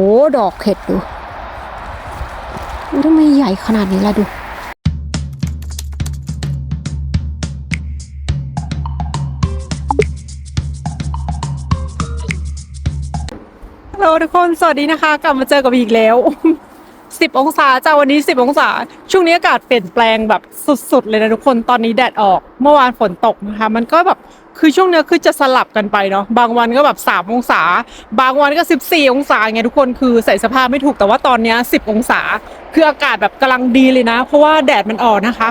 โอ้ดอกเห็ดดูทำไมใหญ่ขนาดนี้ล่ะดูฮัลโหลทุกคน สวัสดีนะคะ กลับมาเจอกับอีกแล้ว 10 องศาจ้าวันนี้ 10 องศา ช่วงนี้อากาศเปลี่ยนแปลงแบบสุดๆ เลยนะทุกคน ตอนนี้แดดออก เมื่อวานฝนตกนะคะ มันก็แบบ คือช่วงเนี้ยคือจะสลับกันไปเนาะบางวันก็แบบ3องศา บางวันก็ 14 องศาไงทุกคนคือใส่สภาพไม่ถูกแต่ว่าตอนเนี้ย10 องศา คืออากาศแบบกำลังดีเลยนะ เพราะว่าแดดมันออกนะคะ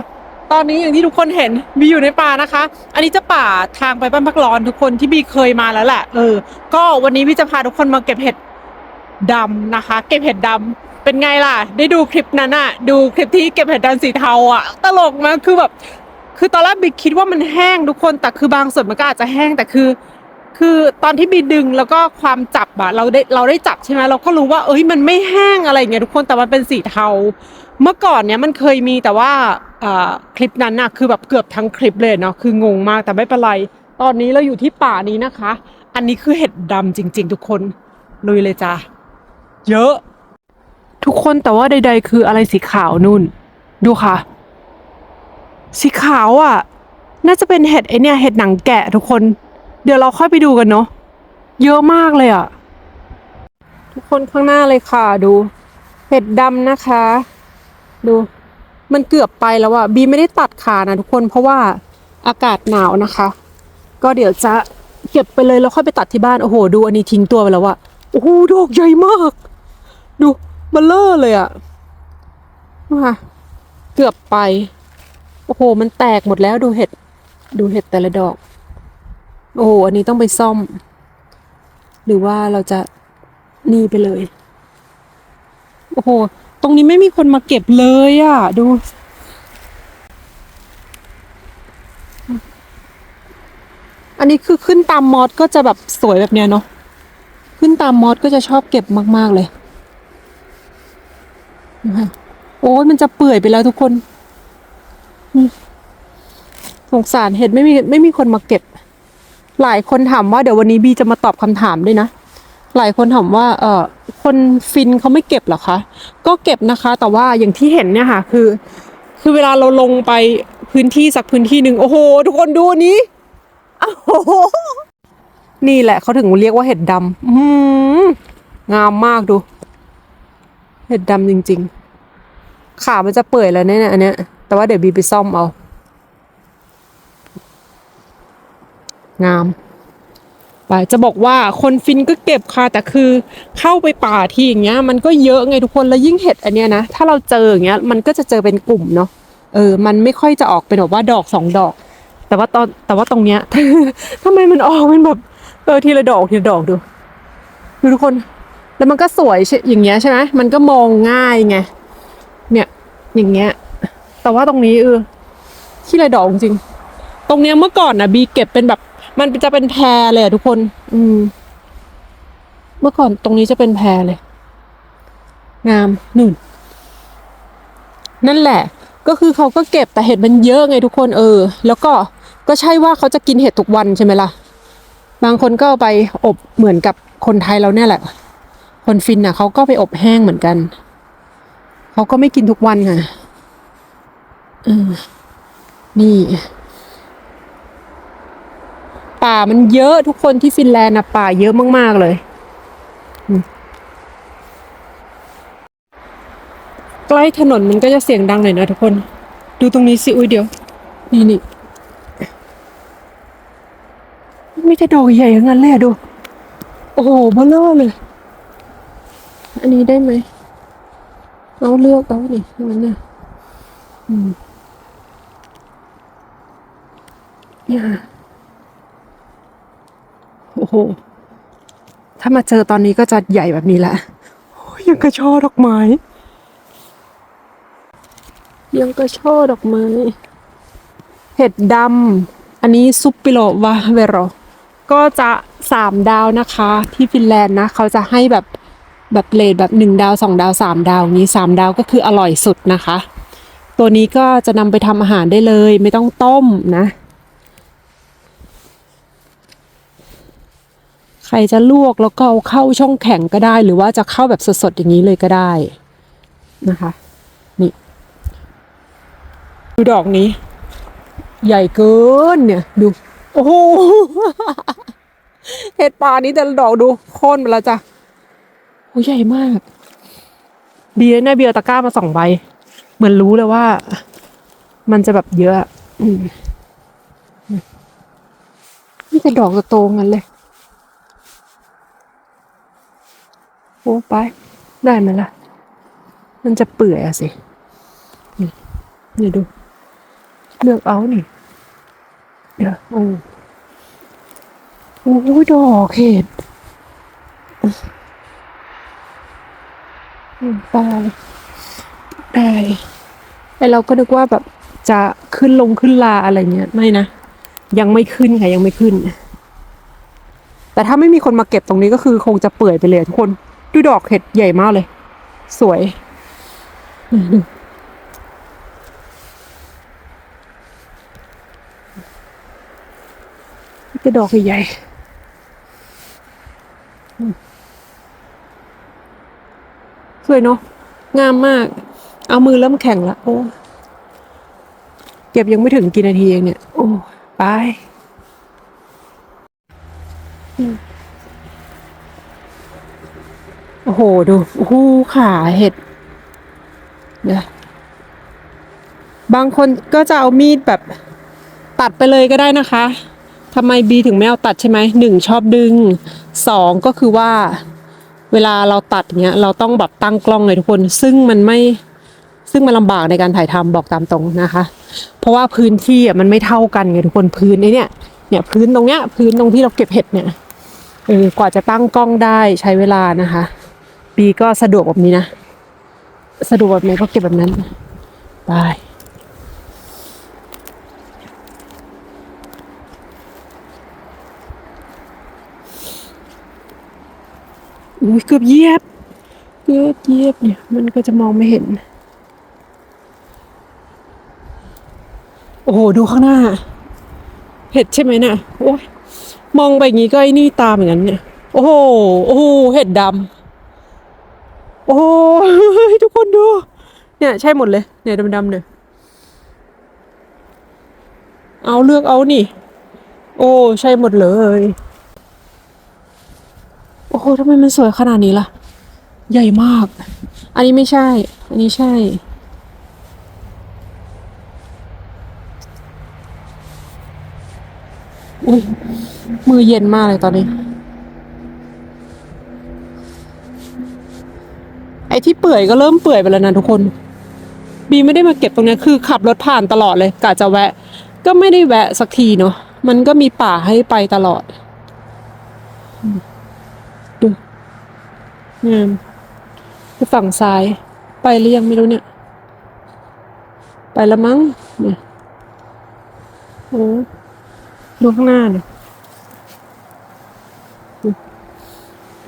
ตอนนี้อย่างที่ทุกคนเห็นบีอยู่ในป่านะคะ อันนี้จะป่าทางไปบ้านพักร้อนทุกคนที่บีเคยมาแล้วแหละเออก็วันนี้บีจะพาทุกคนมาเก็บเห็ดดำนะคะ เก็บเห็ดดำเป็นไงล่ะ ได้ดูคลิปนั้นอะดูคลิปที่เก็บเห็ดดำสีเทาอะตลกมากคือแบบ คือตอนแรกบีคิดว่ามันแห้งทุกคนแต่คือบางส่วนมันก็อาจจะแห้งแต่คือ คือตอนที่บีดึงแล้วก็ความจับอะเราได้เราได้จับใช่ไหมเราก็รู้ว่าเอ้ยมันไม่แห้งอะไรเงี้ยทุกคนแต่มันเป็นสีเทา เมื่อก่อนเนี้ยมันเคยมีแต่ว่าอ่าคลิปนั้นน่ะคือแบบเกือบทั้งคลิปเลยเนาะคืองงมากแต่ไม่เป็นไร ตอนนี้เราอยู่ที่ป่านี้นะคะ อันนี้คือเห็ดดำจริง ๆ ทุกคนลุยเลยจ้าเยอะ ทุกคนแต่ว่าใด ๆ คืออะไรสีขาวนุ่น ดูค่ะ สีขาวอะ น่าจะเป็นเห็ดไอเนี่ยเห็ดหนังแกะทุกคน เดี๋ยวเราค่อยไปดูกันเนาะเยอะมากเลยอะ ทุกคนข้างหน้าเลยค่ะดู เห็ดดำนะคะ ดูมันเกือบไปแล้วอะบีไม่ได้ตัดขานะทุกคนเพราะว่าอากาศหนาวนะคะ ก็เดี๋ยวจะเก็บไปเลยแล้วค่อยไปตัดที่บ้านโอ้โห ดูอันนี้ทิ้งตัวไปแล้วอะโอ้โหดอกใหญ่มาก ดูเบลเลอร์เลยอะมาเกือบไป โอ้โห มันแตกหมดแล้วดูเห็ด ดูเห็ดแต่ละดอก โอ้โห อันนี้ต้องไปซ่อม หรือว่าเราจะนี่ไปเลย โอ้โห ตรงนี้ไม่มีคนมาเก็บเลยอะ่ะ ดู อันนี้คือขึ้นตามมอสก็จะแบบสวยแบบเนี้ยเนาะ ขึ้นตามมอสก็จะชอบเก็บมาก ๆ เลย โอ้ยมันจะเปื่อยไปแล้วทุกคน สงสารเห็ดไม่มีไม่มีคนมาเก็บ หลายคนถามว่าเดี๋ยววันนี้บีจะมาตอบคำถามด้วยนะ หลายคนถามว่า เออคนฟินเขาไม่เก็บหรอคะ ก็เก็บนะคะ แต่ว่าอย่างที่เห็นเนี่ยค่ะ คือ คือเวลาเราลงไปพื้นที่สักพื้นที่หนึ่งโอ้โห ทุกคนดูนี้โอ้โหนี่แหละเขาถึงเรียกว่าเห็ดดำงามมากดู เห็ดดำจริง ๆ ขามันจะเปื่อยแล้วเนี่ยอันเนี้ย แต่ว่าเดี๋ยวบีไปซ่อมเอา งามไปจะบอกว่าคนฟินก็เก็บค่ะ แต่คือเข้าไปป่าที่อย่างเงี้ย มันก็เยอะไงทุกคนแล้วยิ่งเห็ดอันเนี้ยนะ ถ้าเราเจออย่างเงี้ย มันก็จะเจอเป็นกลุ่มเนาะเออ มันไม่ค่อยจะออกเป็นแบบว่าดอกสองดอก แต่ว่าตอนแต่ว่าตรงเนี้ยทำไมมันออกเป็นแบบเออทีละดอกทีละดอกดูดูทุกคน แล้วมันก็สวยใช่อย่างเงี้ยใช่ไหมมันก็มองง่ายไงเนี่ยอย่างเงี้ย แต่ว่าตรงนี้เออที่ละดอกจริง ตรงเนี้ยเมื่อก่อนนะบีเก็บเป็นแบบ มันจะเป็นแพรเลยอะทุกคน อืม เมื่อก่อนตรงนี้จะเป็นแพรเลย งามนุ่น นั่นแหละ ก็คือเขาก็เก็บแต่เห็ดมันเยอะไงทุกคนเออ แล้วก็ก็ใช่ว่าเขาจะกินเห็ดทุกวันใช่ไหมล่ะ บางคนก็เอาไปอบเหมือนกับคนไทยเราเนี่ยแหละ คนฟินน่ะเขาก็ไปอบแห้งเหมือนกัน เขาก็ไม่กินทุกวันค่ะ นี่ ป่ามันเยอะทุกคนที่ฟินแลนด์นะป่าเยอะมาก ๆ เลย ใกล้ถนนมันก็จะเสียงดังหน่อยนะทุกคน ดูตรงนี้สิอุ้ยเดี๋ยว นี่นี่ไม่ใช่ดอกใหญ่อย่างนั้นเลยดู โอ้โหเบลอเลย อันนี้ได้ไหมเอาเลือกเอาดิมันน่ะอืม อย่าโอ้โห ถ้ามาเจอตอนนี้ก็จะใหญ่แบบนี้แหละโอ้ยยังกระช่อดอกไม้ ยังกระช่อดอกไม้ เห็ดดำ อันนี้ซุปปิโลวาเวโรก็จะสามดาวนะคะ ที่ฟินแลนด์นะ เขาจะให้แบบแบบเลทแบบหนึ่งดาวสองดาวสามดาวอย่างนี้สามดาวก็คืออร่อยสุดนะคะ ตัวนี้ก็จะนำไปทำอาหารได้เลย ไม่ต้องต้มนะ ใครจะลวกแล้วก็เอาเข้าช่องแข็งก็ได้ หรือว่าจะเข้าแบบสดๆอย่างนี้เลยก็ได้นะคะนี่ดูดอกนี้ ใหญ่เกินเนี่ย ดู โอ้โหเห็ดป่านี้แต่ละดอกดูโค่นไปแล้วจ้ะโอ้ใหญ่มาก ดีนะเนี่ยเบียร์ตะกร้ามาสองใบ เหมือนรู้เลยว่า มันจะแบบเยอะ อืมนี่แต่ดอกจะโตงั้นเลย โอ้ไป ได้ไหมล่ะ มันจะเปื่อยอะสิ นี่นี่ดู เลือกเอานี่เดี๋ยวโอ้โอ้ดอกเห็ดอืมตายได้ไอเราก็นึกว่าแบบจะขึ้นลงขึ้นลาอะไรเงี้ยไม่นะ ยังไม่ขึ้นค่ะ ยังไม่ขึ้น แต่ถ้าไม่มีคนมาเก็บตรงนี้ก็คือคงจะเปื่อยไปเลยทุกคน ดูดอกเห็ดใหญ่มากเลย สวยจะดอกใหญ่สวยเนาะงามมาก เอามือเริ่มแข็งละโอ้เก็บยังไม่ถึงกี่นาทีเองเนี่ย โอ้ไปอืม โหดูโอ้โหขาเห็ดเดี๋ยบางคนก็จะเอามีดแบบตัดไปเลยก็ได้นะคะทำไมบีถึงไม่เอาตัดใช่ไหมหนึ่งชอบดึงสองก็คือว่าเวลาเราตัดเนี้ยเราต้องแบบตั้งกล้องเลยทุกคน ซึ่งมันไม่ซึ่งมันลำบากในการถ่ายทำบอกตามตรงนะคะ เพราะว่าพื้นที่อะมันไม่เท่ากันไงทุกคนพื้นไอ้เนี่ยเนี่ยพื้นตรงเนี้ยพื้นตรงที่เราเก็บเห็ดเนี่ยเออกว่าจะตั้งกล้องได้ใช้เวลานะคะ บีก็สะดวกแบบนี้นะ สะดวกแบบไหนก็เก็บแบบนั้นไปอุ้ยเกือบเยียบเกือบเยียบเนี่ย มันก็จะมองไม่เห็น โอ้โห ดูข้างหน้า เห็ดใช่ไหมน่ะ โอ้ยมองไปอย่างงี้ก็ไอ้นี่ตามเหมือนกันเนี่ย โอ้โห โอ้โห เห็ดดำ โอ้โหทุกคนดู เนี่ยใช่หมดเลย เนี่ยดำๆเนี่ย เอาเลือกเอานี่ โอ้ใช่หมดเลย โอ้โหทำไมมันสวยขนาดนี้ล่ะ ใหญ่มาก อันนี้ไม่ใช่ อันนี้ใช่อุ้ยมือเย็นมากเลยตอนนี้ ที่เปื่อยก็เริ่มเปื่อยไปแล้วนะทุกคน บีไม่ได้มาเก็บตรงนี้คือขับรถผ่านตลอดเลยกะจะแวะ ก็ไม่ได้แวะสักทีเนาะมันก็มีป่าให้ไปตลอดดูงามฝั่งซ้าย ไปหรือยังไม่รู้เนี่ย ไปแล้วมั้งเนี่ยโอ้ดูข้างหน้าเนี่ย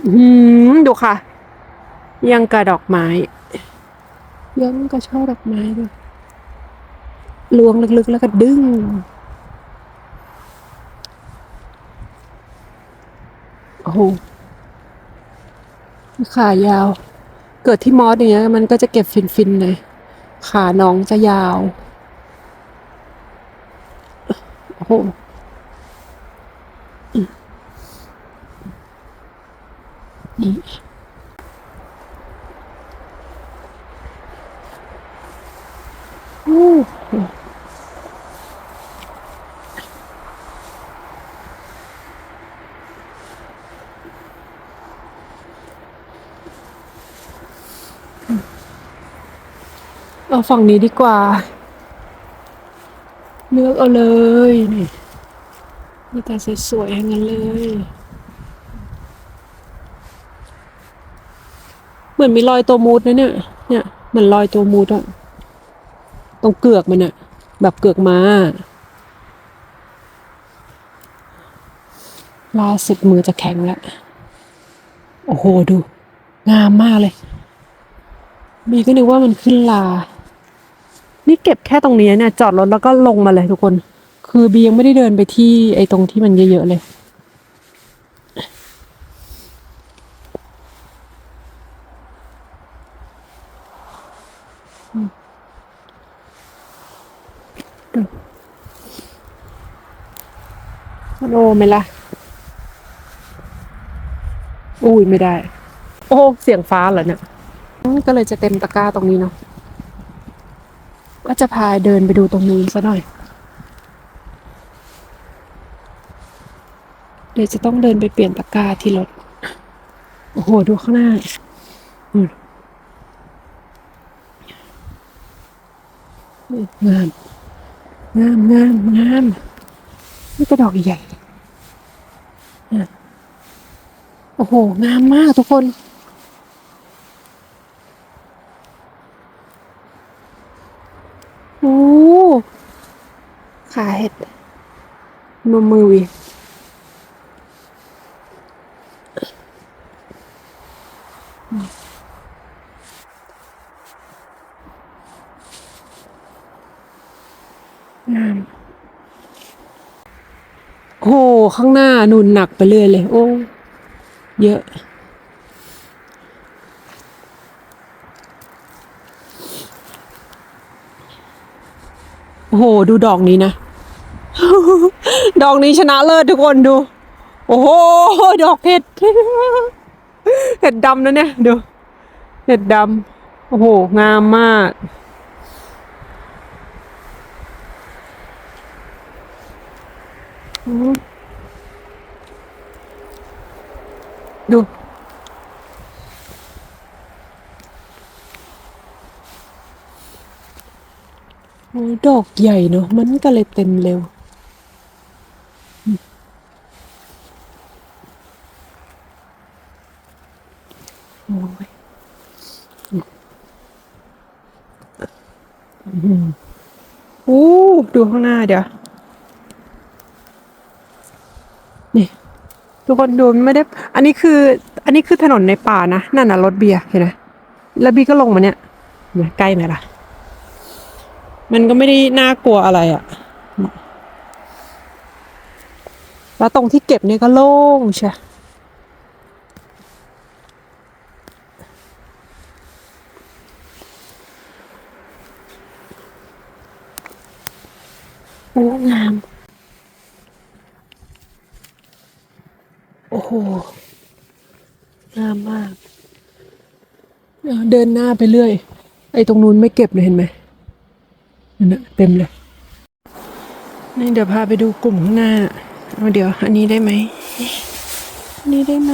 อืมดูค่ะ ยังกระดอกไม้ยังกระช่อดอกไม้ด้วยล้วงลึกๆแล้วก็ดึง โอ้โห ขายาว เกิดที่มอสอย่างเงี้ย มันก็จะเก็บฟินๆเลย ขาน้องจะยาว โอ้โหมนี่โอ้โห เอาฝั่งนี้ดีกว่า เลือกเอาเลย นี่มีแต่สวยๆอย่างนั้นเลย เหมือนมีรอยตัวมูดนะเนี่ย เนี่ยเหมือนรอยตัวมูดอะ ตรงเกือกมันอะแบบเกือกม้าล่าสุดมือจะแข็งแล้ว โอ้โหดู งามมากเลยบีก็นึกว่ามันขึ้นลา นี่เก็บแค่ตรงนี้เนี่ย จอดรถแล้วก็ลงมาเลยทุกคน คือบียังไม่ได้เดินไปที่ไอ้ตรงที่มันเยอะๆเลย มันโอไหมล่ะ อุ้ยไม่ได้ โอ้เสียงฟ้าเหรอเนี่ยก็เลยจะเต็มตะกร้าตรงนี้เนาะก็จะพาเดินไปดูตรงนู้นซะหน่อย เดี๋ยวจะต้องเดินไปเปลี่ยนตะกร้าที่รถ โอ้โห ดูข้างหน้าอืมงาม งามงามงามนี่ก็ดอกใหญ่โอ้โห งามมากทุกคน โอ้ขาเห็ดนมมือวีงาม โอ้ข้างห น้านุนหนักไปเรื่อยเลย โอ้ เยอะ โอ้โห ดูดอกนี้นะ ดอกนี้ชนะเลิศทุกคนดู โอ้โห ดอกเห็ด เห็ดดำนะเนี่ย ดู เห็ดดำ โอ้โห งามมากอืม ดู โอ้ยดอกใหญ่เนอะมันก็เลยเต็มเร็ว โอ้ยอืมโอ้ดูข้างหน้าเดี๋ยว นี่ ทุกคนดูมันไม่ได้ อันนี้คือ อันนี้คือถนนในป่านะนั่นน่ะรถเบียร์เห็นไหมแล้วบีก็ลงมาเนี่ยเนไหมใกล้ไหมล่ะ มันก็ไม่ได้น่ากลัวอะไรอะ่ะ แล้วตรงที่เก็บเนี่ยก็โล่งใช่โอ้งาม โอ้โหงามมากเอาเดินหน้าไปเรื่อย ไอ้ตรงนู้นไม่เก็บเลยเห็นไหมนั่นนะเต็มเลย นี่เดี๋ยวพาไปดูกลุ่มข้างหน้าเอาเดี๋ยว อันนี้ได้ไหมอันนี้ได้ไหม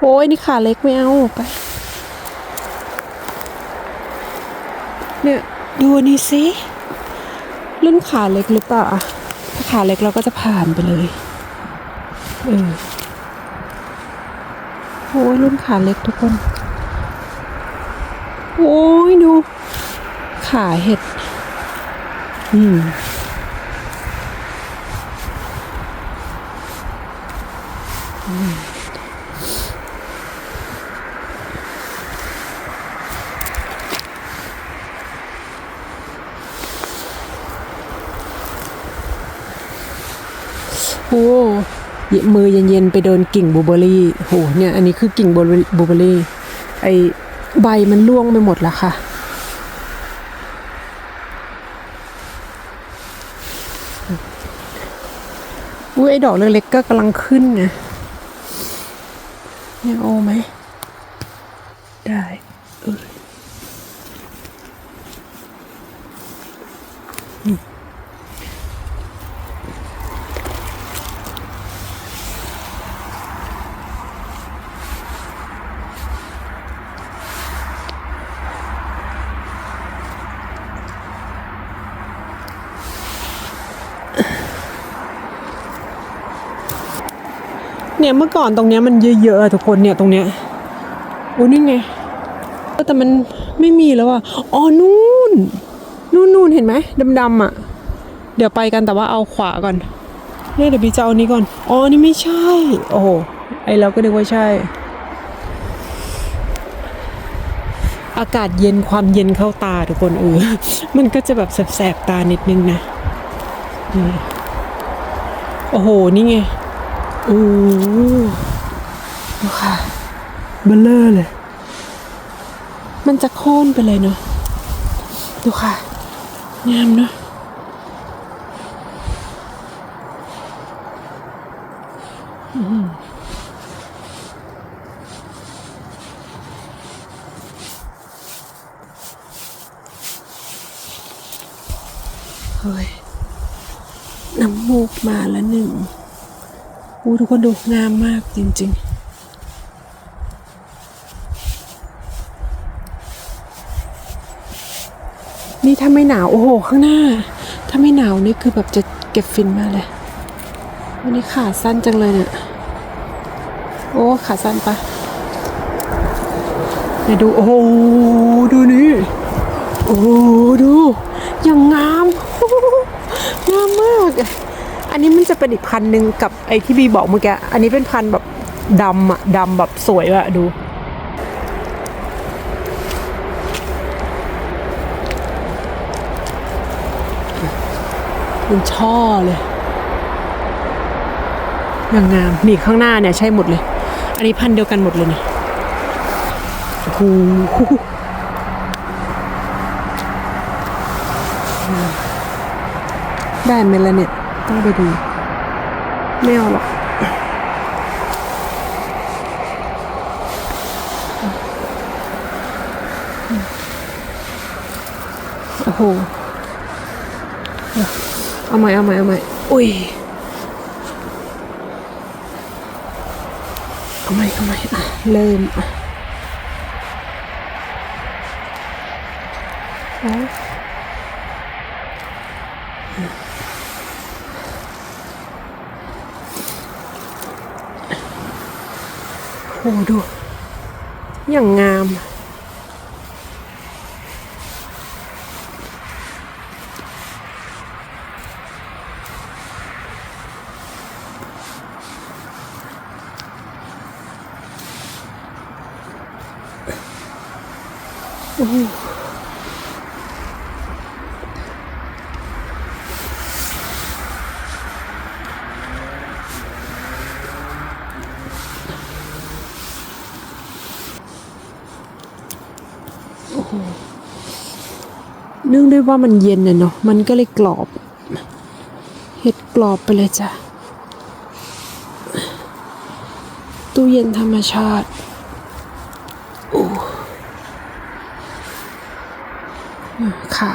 โอ้ยนี่ขาเล็กไม่เอาไป เนี่ยดูอันนี้สิรุ่นขาเล็กหรือเปล่าอะถ้าขาเล็กเราก็จะผ่านไปเลย เออโอ้ยรุ่นขาเล็กทุกคน โอ้ยดู ขาเห็ด อืมโอ้ย มือเย็นๆไปโดนกิ่งบูเบอรี่โหเนี่ยอันนี้คือกิ่งบลูบลูเบอร์รี่ ไอใบมันร่วงไปหมดแล้วค่ะ อุ้ยไอดอกเล็กๆก็กำลังขึ้นไงเนี่ยโอไหม ได้เออ เนี่ยเมื่อก่อนตรงเนี้ยมันเยอะๆทุกคนเนี่ยตรงเนี้ยโอ้นี่ไงแต่มันไม่มีแล้วอะอ๋อนู่นนู่นนู่นเห็นไหมดำๆอะ เดี๋ยวไปกันแต่ว่าเอาขวาก่อนเนี่ยเดี๋ยวบีจะเอานี้ก่อนอ๋อนี่ไม่ใช่ โอ้โหไอเราก็นึกว่าใช่ อากาศเย็นความเย็นเข้าตาทุกคนเออมันก็จะแบบแสบๆตานิดนึงนะโอ้โหนี่ไง โอ้โหดูค่ะเบลเลอร์เลยมันมันจะโค่นไปเลยเนาะดูค่ะงามเนาะ เฮ้ย น้ำมูกมาแล้วหนึ่ง อู้ทุกคนดูงามมากจริง ๆนี่ถ้าไม่หนาว โอ้โห ข้างหน้า ถ้าไม่หนาวนี่คือแบบจะเก็บฟินมากเลยวันนี้ขาสั้นจังเลยเนี่ย โอ้ขาสั้นปะเดี๋ยวดู โอ้โหดูนี่ โอ้โหดูอย่างงาม งามมาก อันนี้มันจะเป็นอีกพันหนึ่งกับไอที่บีบอกเมื่อกี้ อันนี้เป็นพันแบบดำอะดำแบบสวยอะดูเป็นช่อเลยย่างงามนี่ข้างหน้าเนี่ยใช่หมดเลย อันนี้พันเดียวกันหมดเลยนี่โอ้โหได้ไหมล่ะเนี่ย ต้องไปดูไม่เอาหรอกโอ้โหเอาใหม่เอาใหม่เอาใหม่อุ้ยเอาใหม่เอาใหม่อะเริ่มอะเอาโห ดู อย่างงาม เนื่องด้วยว่ามันเย็นเนาะมันก็เลยกรอบ เห็ดกรอบไปเลยจ้ะ ตู้เย็นธรรมชาติโอ้ขา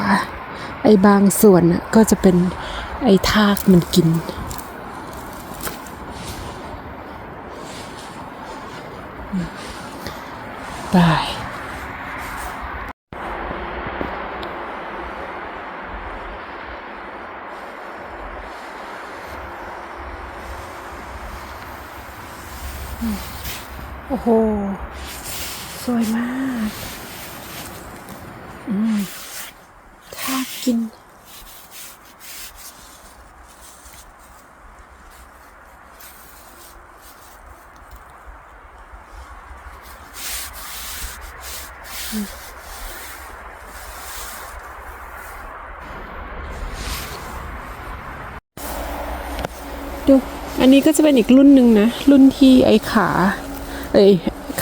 ไอ้บางส่วนน่ะก็จะเป็นไอ้ทากมันกินได้ โอ้โห สวยมาก อืมถ้ากิน ดู อั นี้ก็จะเป็นอีกรุ่นหนึ่งนะ รุ่นที่ไอ้ขาเอ้ย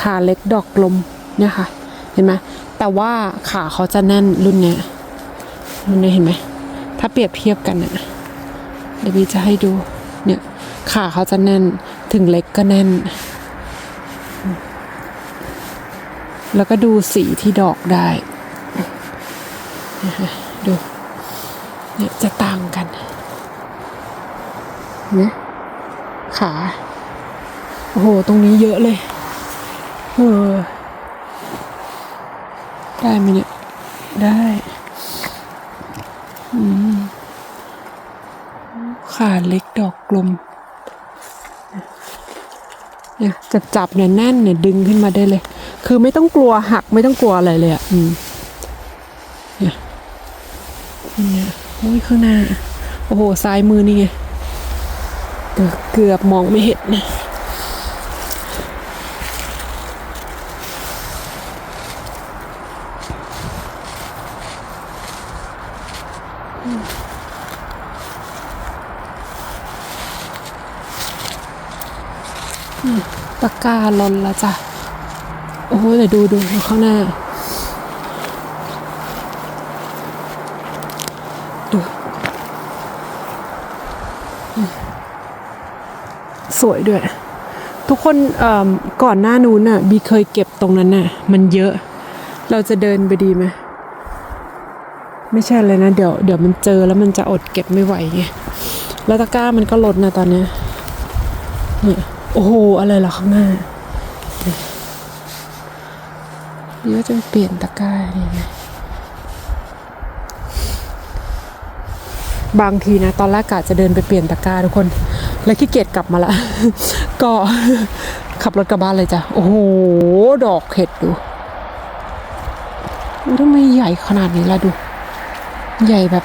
ขาเล็กดอกกลมเนี่ยค่ะ เห็นไหมแต่ว่าขาเขาจะแน่นรุ่นเนี้ยรุ่นเนี้ยเห็นไหมถ้าเปรียบเทียบกันอะเดี๋ยวบีจะให้ดูเนี่ยขาเขาจะแน่นถึงเล็กก็แน่น แล้วก็ดูสีที่ดอกได้ดูเนี่ยจะต่างกันเนี่ย ขา โอ้โห ตรงนี้เยอะเลย เออ ได้ไหมเนี่ย ได้ อืม ขาเล็กดอกกลมเนี่ยจับจับเนี่ยแน่นเนี่ยดึงขึ้นมาได้เลย คือไม่ต้องกลัวหักไม่ต้องกลัวอะไรเลยอะ อืม เนี่ย เนี่ยโอ้ยข้างหน้า โอ้โห ซ้ายมือนี่ไง เกือบมองไม่เห็นนะปากกาลนละจ้ะ โอ้ยหเดี๋ยวดูดูข้างหน้า ดู สวยด้วย ทุกคนก่อนหน้านู้นน่ะบีเคยเก็บตรงนั้นน่ะ มันเยอะ เราจะเดินไปดีไหมไม่ใช่เลยนะ เดี๋ยวเดี๋ยวมันเจอแล้วมันจะอดเก็บไม่ไหวไงแล้วตะกร้ามันก็ลดนะตอนเนี้ยเนี่ยโอ้โห อะไรหรอข้างหน้านี่ก็จะไปเปลี่ยนตะกร้านี่ไงบางทีนะ ตอนแรกกะจะเดินไปเปลี่ยนตะกร้าทุกคน แล้วขี้เกียจกลับมาละ ก็ขับรถกลับบ้านเลยจ้ะ โอ้โห ดอกเห็ดดูทำไมใหญ่ขนาดนี้ล่ะดู ใหญ่แบบ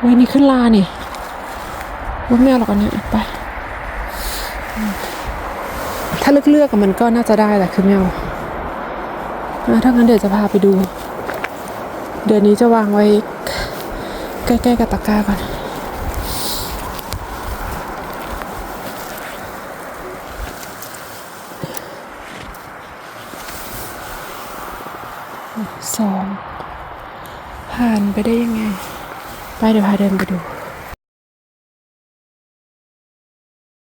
เว้ยนี่ขึ้นลาเนี่ยว่าไม่หรอกอันเนี้ยไป ถ้าเลือกเลือกๆมันก็น่าจะได้แต่คือไม่เอาอะถ้างั้นเดี๋ยวจะพาไปดู เดือนนี้จะวางไว้ ใกล้ๆกับตะกกาก่อนสองผ่านไปได้ยังไง ไปเดี๋ยวพาเดินไปดู